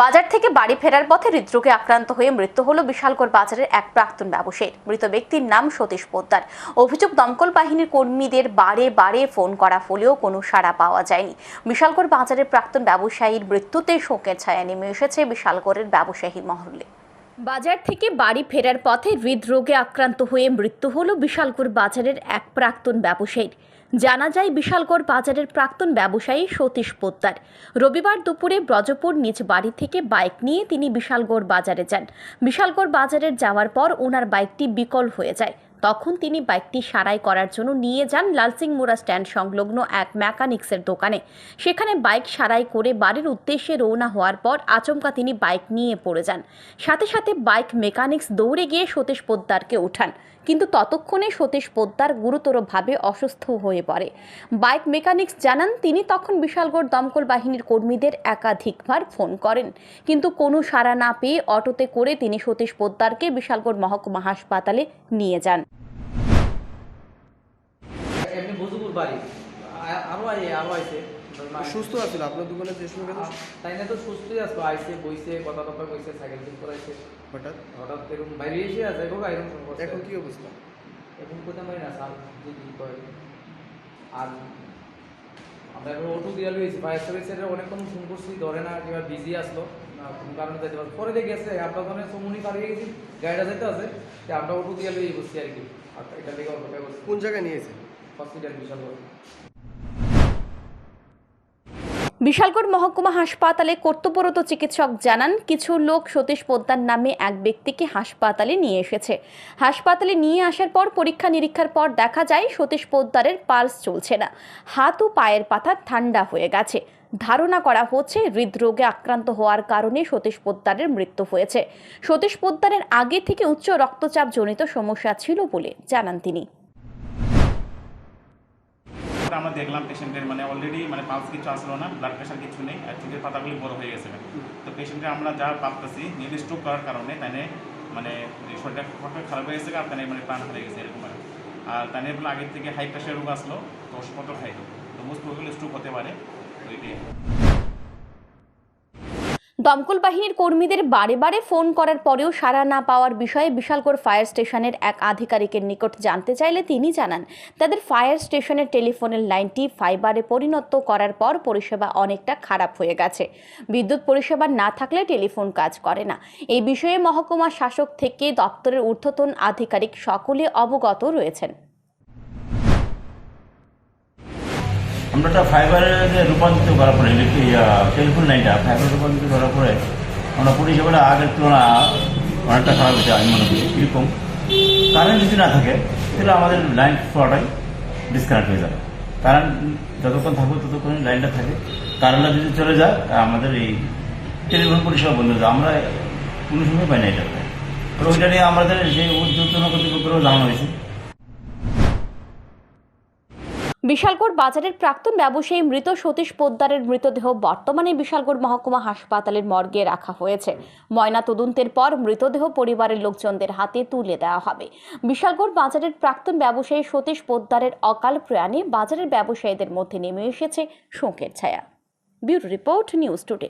বাজার থেকে বাড়ি ফেরার পথে হৃদরোগে আক্রান্ত হয়ে মৃত্যু হল বিশালগড় বাজারের এক প্রাক্তন ব্যবসায়ী মৃত ব্যক্তির নাম সতীশ পোদ্দার। অভিযোগ, দমকল বাহিনীর কর্মীদের বারে বারে ফোন করা হলেও কোনো সাড়া পাওয়া যায়নি। বিশালগড় বাজারের প্রাক্তন ব্যবসায়ীর মৃত্যুতে শোকের ছায়া নেমে এসেছে বিশালগড়ের ব্যবসায়ী মহলে। বাজার থেকে বাড়ি ফেরার পথে হৃদরোগে আক্রান্ত হয়ে মৃত্যু হল বিশালগড় বাজারের এক প্রাক্তন ব্যবসায়ীর। জানা যায়, বিশালগড় বাজারের প্রাক্তন ব্যবসায়ী সতীশ পোদ্দার। রবিবার দুপুরে ব্রজপুর নিজ বাড়ি থেকে বাইক নিয়ে তিনি বিশালগড় বাজারে যান। বিশালগড় বাজারে যাওয়ার পর ওনার বাইকটি বিকল হয়ে যায়। তখন তিনি বাইকটি সারাই করার জন্য নিয়ে যান লালসিংমুড়া স্ট্যান্ড সংলগ্ন এক মেকানিক্সের দোকানে। সেখানে বাইক সারাই করে বাড়ির উদ্দেশ্যে রওনা হওয়ার পর আচমকা তিনি বাইক নিয়ে পড়ে যান। সাথে সাথে বাইক মেকানিক্স দৌড়ে গিয়ে সতীশ পোদ্দারকে ওঠান। কিন্তু ততক্ষণে সতীশ পোদ্দার গুরুতরভাবে অসুস্থ হয়ে পড়ে। বাইক মেকানিক্স জানান, তিনি তখন বিশালগড় দমকল বাহিনীর কর্মীদের একাধিকবার ফোন করেন। কিন্তু কোনো সাড়া না পেয়ে অটোতে করে তিনি সতীশ পোদ্দারকে বিশালগড় মহকুমা হাসপাতালে নিয়ে যান। এমনি বুজুগুর বাড়ি। আ- আরও আই আরও আইছে। সুস্থ আছিল আপনার দোকানে যে সময় তাই না তো সুস্থই আসলো আইছে বইছে কথা কথা কইছে সাইকেল ঠিক করাইছে। হঠাৎ? হঠাৎ এরকম বাইরে এসে আছে এরকম আইরন এখন কি অবস্থা? এখন কোথায় পারি না স্যার যদি কয়। আর আমরা এখন অটো দিয়ে লইছি ফায়ার সার্ভিসের অনেকক্ষণ ফোন করছি ধরে না কিংবা বিজি আসলো কোনো কারণে যাইতে পারছে। পরে দেখে গেছে আমরা ওখানে সমুনি পার হয়ে গেছি গাড়িটা যেতে আছে যে আমরা অটো দিয়ে লই বসছি আর কি। আর এটা অটোটা করছি কোন জায়গায় নিয়েছে হসপিটাল বিশাল বড়। বিশালগড় মহকুমা হাসপাতালে কর্তব্যরত চিকিৎসক জানান, কিছু লোক সতীশ পোদ্দার নামে এক ব্যক্তিকে হাসপাতালে নিয়ে এসেছে। হাসপাতালে নিয়ে আসার পর পরীক্ষা নিরীক্ষার পর দেখা যায় সতীশ পোদ্দারের পালস চলছে না। হাত ও পায়ের পাতা ঠান্ডা হয়ে গেছে। ধারণা করা হচ্ছে হৃদরোগে আক্রান্ত হওয়ার কারণে সতীশ পোদ্দারের মৃত্যু হয়েছে। সতীশ পোদ্দারের আগে থেকে উচ্চ রক্তচাপ জনিত সমস্যা ছিল বলে জানান তিনি। তারপরে আমরা দেখলাম পেশেন্টের মানে অলরেডি মানে পালস কিছু আসলো না ব্লাড প্রেশার কিছু নেই, আর চোখের পাতাগুলি বড় হয়ে গেছে। তো পেশেন্টের আমরা যা ভাবতেছি নিজে স্ট্রোক করার কারণে তাই মানে শরীরটা খারাপ হয়ে গেছে আর তাই মানে প্রাণ হয়ে গেছে এরকম আর তাই বলে আগের থেকে হাই প্রেশার রোগ আসলো, তো ওষুধপত্র খাইতো তো মোস্ট প্রবলি স্ট্রোক হতে পারে। তো এটাই। দমকল বাহিনীর কর্মীদের বারে বারে ফোন করার পরেও সাড়া না পাওয়ার বিষয়ে বিশালগড় ফায়ার স্টেশনের এক আধিকারিকের নিকট জানতে চাইলে তিনি জানান, তাদের ফায়ার স্টেশনের টেলিফোনের লাইনটি ফাইবারে পরিণত করার পর পরিষেবা অনেকটা খারাপ হয়ে গেছে। বিদ্যুৎ পরিষেবা না থাকলে টেলিফোন কাজ করে না। এই বিষয়ে মহকুমা শাসক থেকে দপ্তরের ঊর্ধ্বতন আধিকারিক সকলে অবগত রয়েছেন। আমরা একটা ফাইবারে রূপান্তরিত করার পরে টেলিফোন লাইনটা ফাইবার রূপান্তরিত করার পরে আমরা পরিষেবাটা আগের তুলনা অনেকটা খারাপ হয়েছে, আমি মনে করি, এরকম। কারেন্ট যদি না থাকে, তাহলে আমাদের লাইন পুরোটাই ডিসকানেক্ট হয়ে যাবে। কারেন্ট যতক্ষণ থাকবে, ততক্ষণ লাইনটা থাকে। কারেন্টটা যদি চলে যায় আমাদের এই টেলিফোন পরিষেবা বন্ধ হয়ে যায় আমরা কোনো সময় পাই না এটা ওইটা নিয়ে আমাদের যে উদ্যোগ জানানো হয়েছে বিশালগড় বাজারের প্রাক্তন ব্যবসায়ী মৃত সতীশ পোদ্দারের মৃতদেহ বর্তমানে বিশালগড় মহকুমা হাসপাতালের মর্গে রাখা হয়েছে। ময়না তদন্তের পর মৃতদেহ পরিবারের লোকজনদের হাতে তুলে দেওয়া হবে। বিশালগড় বাজারের প্রাক্তন ব্যবসায়ী সতীশ পোদ্দারের অকাল প্রয়াণে বাজারের ব্যবসায়ীদের মধ্যে নেমে এসেছে শোকের ছায়া। Bureau report news today.